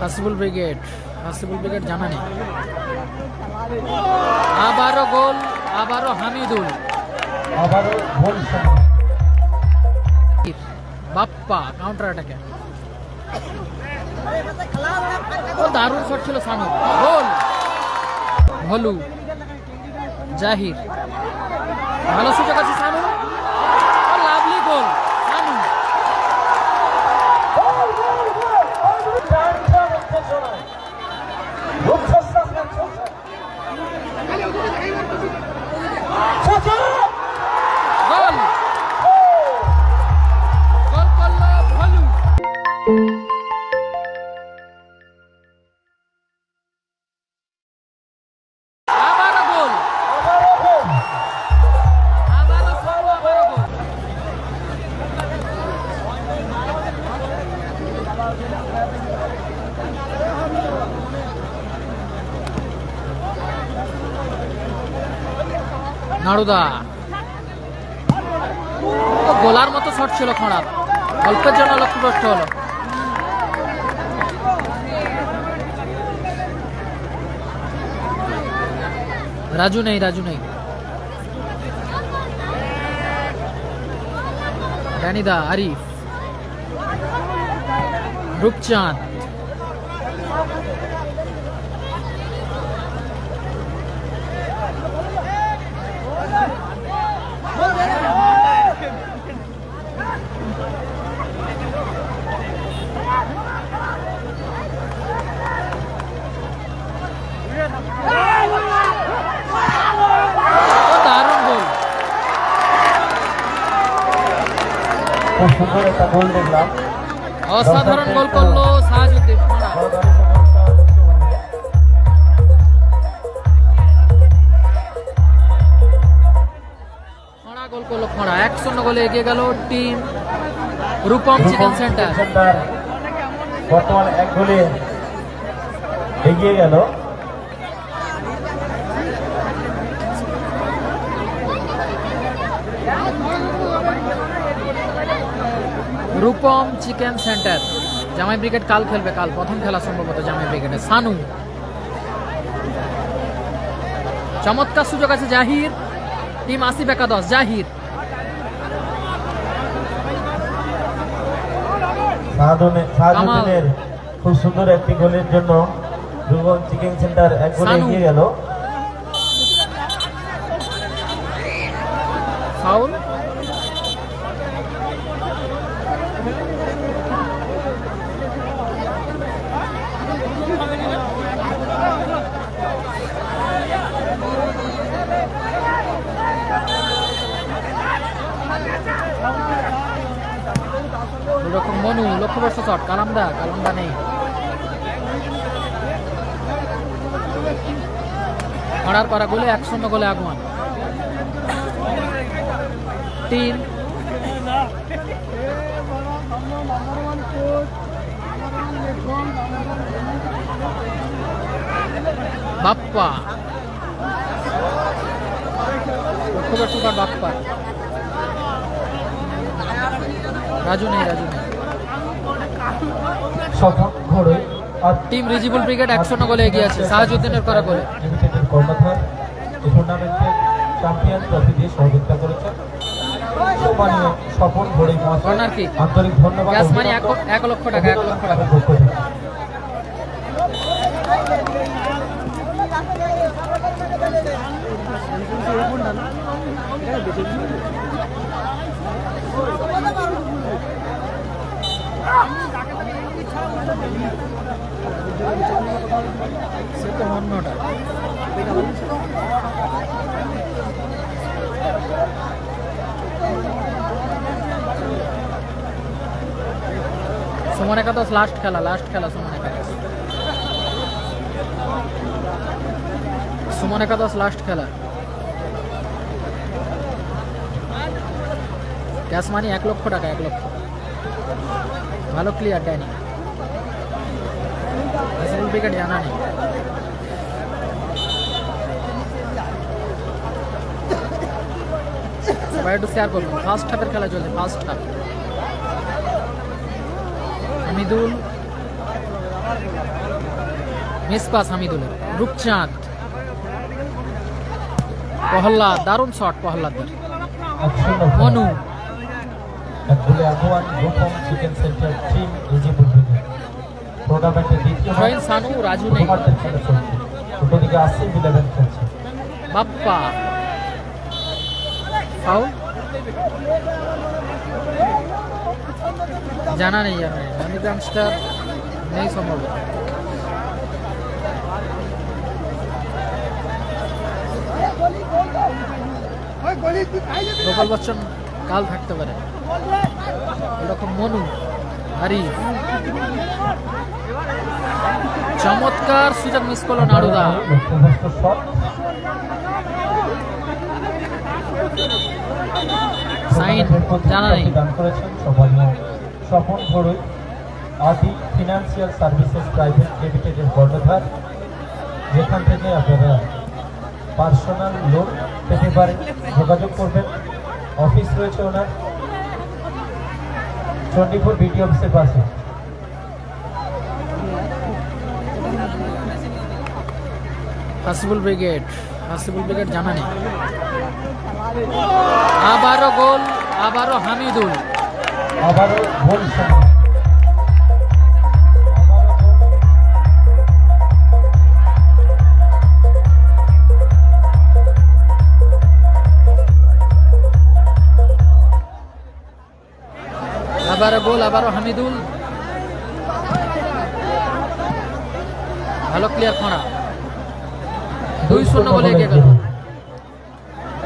Hasibul brigade Hasibul brigade জানা নেই। আবারও গোল আবারও হামিদুল। আবারও বাপ্পা কাউন্টার অ্যাটাকে ও দারুণ শট ছিল সানু গোল। ভলু জাহির। ভালো নাড়ুদা। গোলার মতো শট ছিল খড়ার। অল্পের জন্য লক্ষ্যভ্রষ্ট হলো। রাজু নেই রাজু নেই। ড্যানিদা আরিফ। রূপচাঁদ। অসাধারণ এগিয়ে গেল team Rupam chicken centre. Centre. বর্তমান এক গোলে এগিয়ে গেল। Rupam chicken centre. জামাই ব্রিগেড কাল খেলবে কাল প্রথম খেলা সম্ভবত জামাই ব্রিগেডে। সানু। চমৎকার সুযোগ আছে জাহির। টিম আসিফ একাদশ জাহির। শাহাদুনে- খুব সুন্দর একটি গোলের জন্য রুবন চিকেন সেন্টার এক গোলে এগিয়ে গেল। ফাউল? মনু লক্ষ্যবর্ষ শট কালামদা কালামদা নেই। খড়ার পাড়া গোলে এক শূন্য গোলে আগমন। তিন। বাপ্পা। লক্ষ্যবর্ষ শট বাপ্পা। রাজু নেই রাজু নেই। সফল ঘোড়ে আর টিম রিজিবুল ব্রিগেড এক শূন্য গোলে এগিয়ে আছে। সাহাজুদ্দিনের করা গোলে। লিমিটেডের কর্ণধার এই টুর্নামেন্টের চ্যাম্পিয়ন ট্রফি দিয়ে সহযোগিতা করেছেন। সম্মানীয় সফল ঘোড়ে কর্নার কিক। আন্তরিক ধন্যবাদ গ্যাস মানি এক লক্ষ টাকা এক লক্ষ টাকা। পক্ষ থেকে। সে তো অন্যটা সুমন একাদশ লাস্ট খেলা লাস্ট খেলা সুমন একাদশ সুমন একাদশ লাস্ট খেলা। ক্যাশ মানি এক লক্ষ টাকা, এক লক্ষ। ভালো ক্লিয়ার ডাইনি উইকেট জানা নেই। সবাই একটু শেয়ার করবেন ফার্স্ট হাফের খেলা চলছে first half Hamidul. Miss pass হামিদুলের। Rupchand. Prahlad, দারুণ শট শূন্য মনু। চিকেন সেন্টার টিম টুর্নামেন্টের দ্বিতীয় জয়েন সানু রাজু নেই দুটো দিকে ইলেভেন খেলছে বাপ্পা জানা নেই জানা নেই আমি নেই সম্ভবত গোপাল বচ্চন কাল থাকতে পারে। এরকম মনু হারি চমৎকার সুযোগ মিস করল শট সাইন, জানা স্বপন ফিনান্সিয়াল সার্ভিসেস প্রাইভেট লিমিটেডের যেখান থেকে আপনারা পার্সোনাল লোন যোগাযোগ করবেন। অফিস রয়েছে ওনার। চণ্ডীপুর বিডি অফিসের পাশে। হাসিবুল ব্রিগেড হাসিবুল ব্রিগেড জানা নেই। আবারও গোল আবারও হামিদুল। আবারও গোল আবারও গোল। আবারও হামিদুল। ভালো ক্লিয়ার খোঁড়া দুই শূন্য বলে এগিয়ে গেল।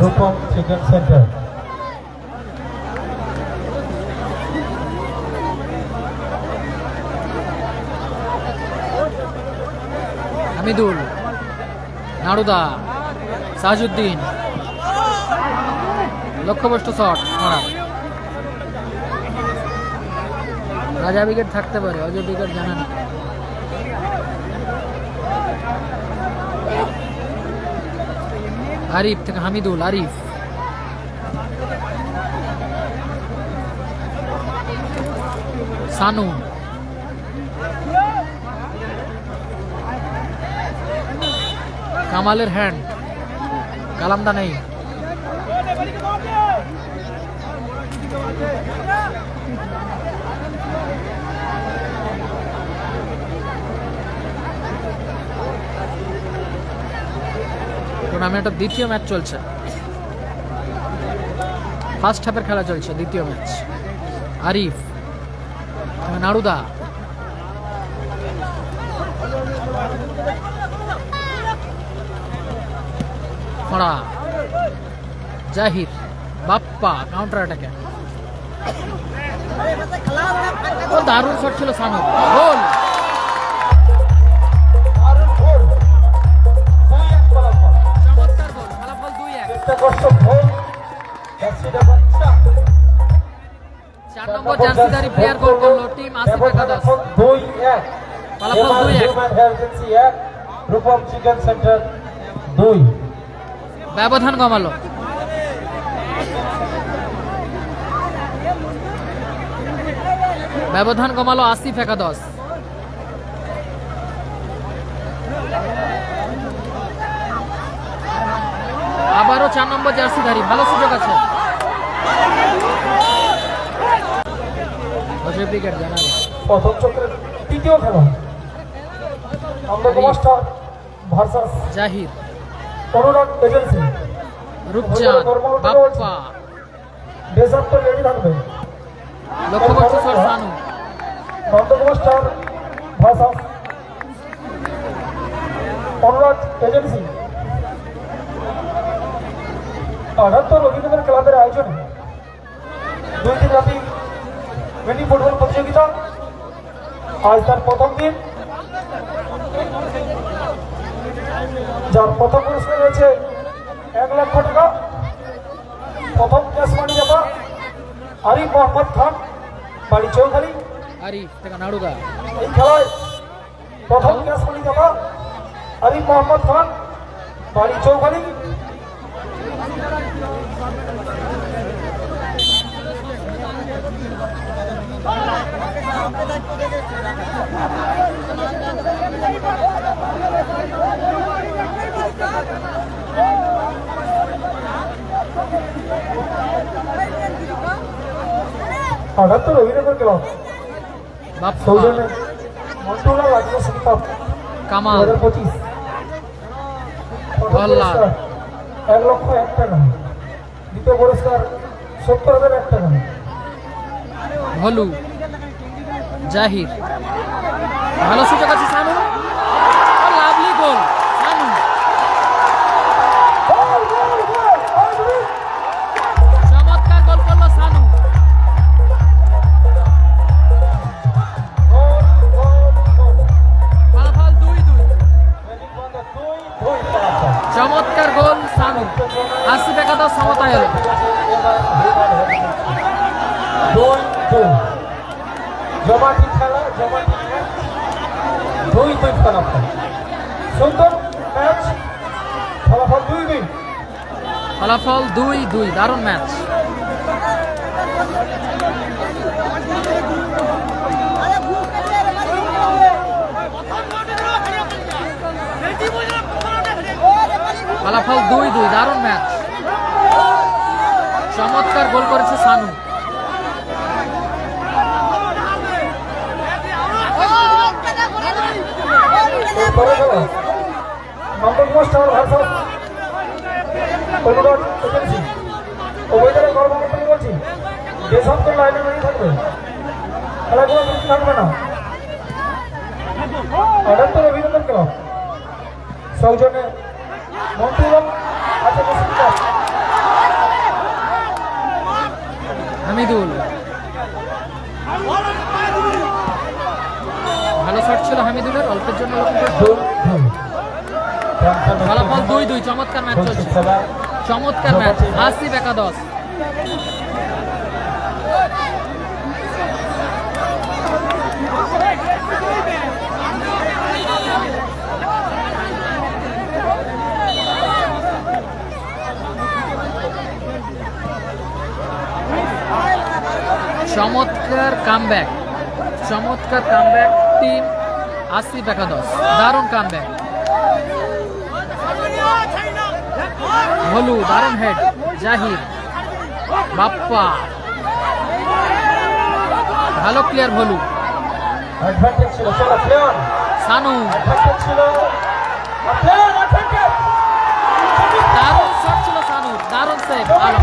Rupam chicken centre. হামিদুল নাড়ুদা সাজউদ্দিন লক্ষ্যভ্রষ্ট শট খোঁড়া রাজা উইকেট থাকতে পারে অজয় উইকেট জানা নেই। আরিফ থেকে হামিদুল আরিফ সানু কামালের হ্যান্ড কালামদা নেই টুর্নামেন্টের দ্বিতীয় ম্যাচ চলছে। ফার্স্ট হাফের খেলা চলছে, দ্বিতীয় ম্যাচ। আরিফ নাড়ুদা খড়া জাহির, বাপ্পা কাউন্টার অ্যাটাকে দারুণ শট ছিল সানু। গোল চার নম্বর জার্সিদারি প্লেয়ার গোল করল টিম আসিফ একাদশ দুই এক ফলাফল দুই এক। এক রূপম চিকেন সেন্টার দুই। ব্যবধান কমালো। ব্যবধান কমালো আসিফ একাদশ আবারও চার নম্বর জার্সিধারী ভালো সুযোগ আছে। অজয় ব্রিগেড প্রথম চক্রের তৃতীয় খেলা। আমরা versus Zahir. Anurag agency. Rupchand Bappa. Desert তো রেডি থাকবে। লক্ষ্যবর্তী সর Sanu. Nandakumar star versus Anurag agency. আটাত্তর রবীন্দ্র ক্লাবের আয়োজনে। দুই দিন ব্যাপী মিনি ফুটবল প্রতিযোগিতা। আজ তার প্রথম দিন। যার প্রথম পুরস্কার রয়েছে এক লক্ষ টাকা। প্রথম ক্যাশ মানি দেওয়া আরিফ মোহাম্মদ খান বাড়ি চৌখালী। আরিফ নাড়ুদা এই খেলায় প্রথম ক্যাচ মানি দেওয়া আরিফ মোহাম্মদ খান বাড়ি চৌখালী। আটাত্তর তো সৌজন্যে কামাল পঁচিশ এক লক্ষ এক টাকা দ্বিতীয় পুরস্কার সত্তর হাজার এক টাকা ভলু জাহির ভালো সুযোগ আছে সানু ফলাফল দুই দুই দারুণ ম্যাচ ফলাফল দুই দুই দারুণ ম্যাচ চমৎকার গোল করেছে সানু নম্বর অবৈধরা কর্মকর্তা বলছি দেশান্তর লাইনে দাঁড়িয়ে থাকবে না। অভিনন্দন ক্লাব এবং হামিদুল। ভালো শট ছিল হামিদুলের অল্পের জন্য ফলাফল দুই দুই চমৎকার ম্যাচ চলছে। চমৎকার ম্যাচ। আসিফ একাদশ। চমৎকার কামব্যাক চমৎকার কামব্যাক টিম আসিফ একাদশ। দারুণ কামব্যাক ভলু দারুণ হেড জাহির বাপ্পা। ভালো প্লেয়ার ভলু সানু। দারুণ শট ছিল সানু দারুণ সেভ ভালো।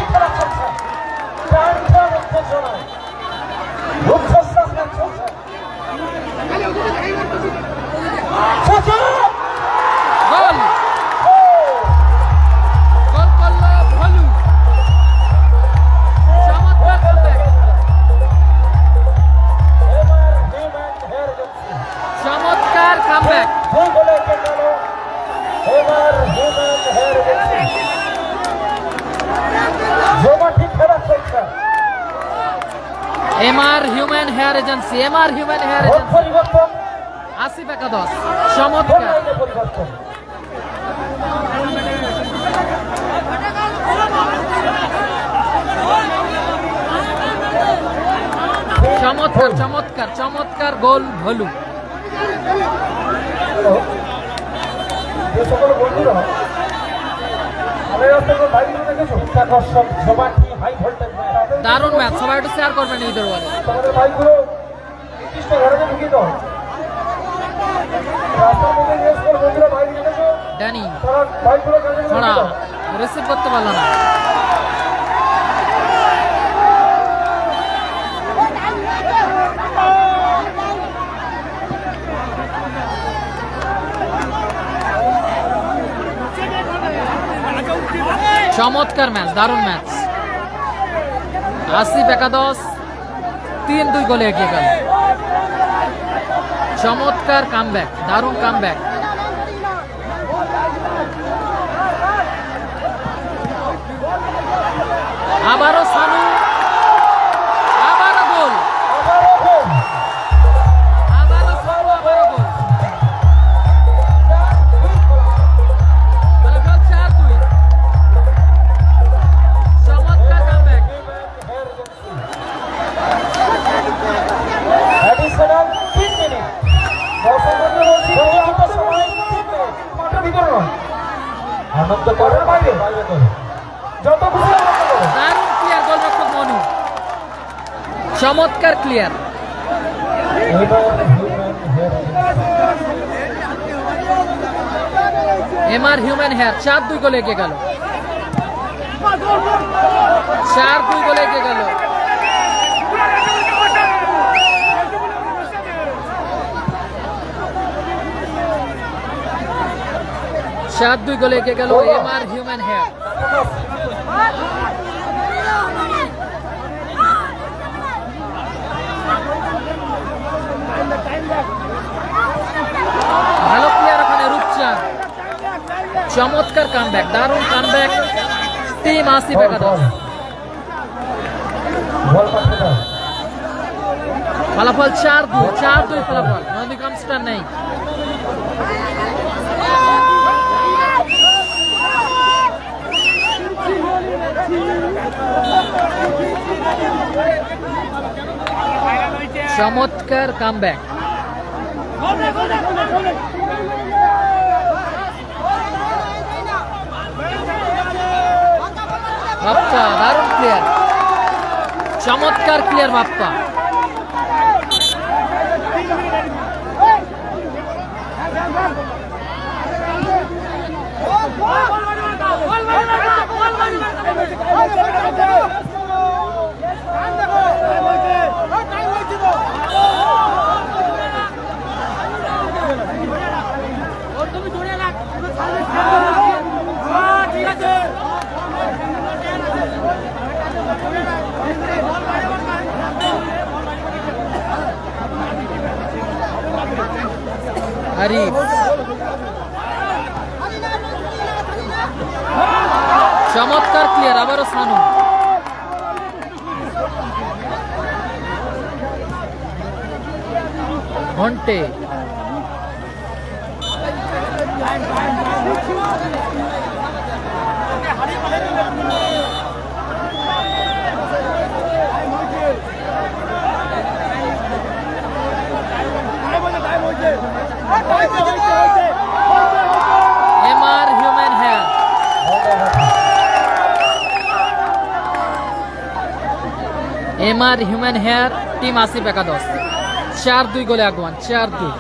এমআর হিউম্যান হেয়ার পরিবর্তন আসিফ একাদশ চমৎকার। চমৎকার চমৎকার চমৎকার গোল ভলু। যে সকল বন্ধুরা দারুণ ম্যাচ সবাই একটু শেয়ার করবেন বাইকগুলো নির্দিষ্ট ড্যানি ছড়া রিসিভ করতে পারল না। চমৎকার ম্যাচ দারুণ ম্যাচ আসিফ একাদশ তিন দুই গোলে এগিয়ে গেল। চমৎকার কাম কামব্যাক দারুণ কামব্যাক আবারও সানু এমআর হিউম্যান হেয়ার, চার দুই গোলে এগিয়ে গেল। চার দুই গোলে এগিয়ে গেল। চার দুই গোলে এগিয়ে গেল এমআর হিউম্যান হেয়ার। ভালো প্লেয়ার ওখানে রূপচাঁদ। চমৎকার কামব্যাক দারুণ কামব্যাক টিম আসিফ একাদশ ফলাফল চার দুই চার দুই ফলাফল নন্দীগ্রাম স্টার নেই। চমৎকার কামব্যাক বাপ্পা দারুণ প্লেয়ার চমৎকার প্লেয়ার বাপ্পা চমৎকার প্লেয়ার আবারও Sanu. ঘন্টে। MR MR human hair team Asif একাদশ। চার দুই গোলে আগুয়ান চার দুই।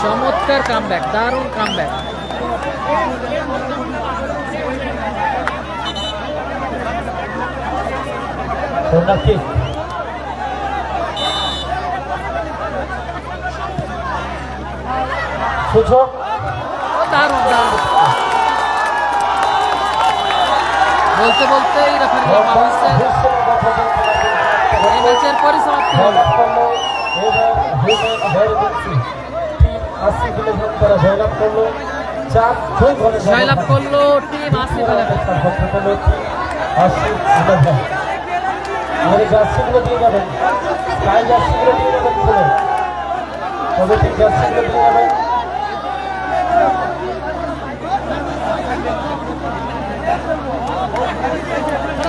চমৎকার কামব্যাক দারুণ কামব্যাক কিক সুযোগ দারুণ দারুণ। বলতে বলতেই রেফারি মহাবিশ্বের এই ম্যাচের পরিসমাপ্তি হলো জয়লাভ করল। টিম আসিফ এলাকা আমাদের জার্সিগুলো দিয়ে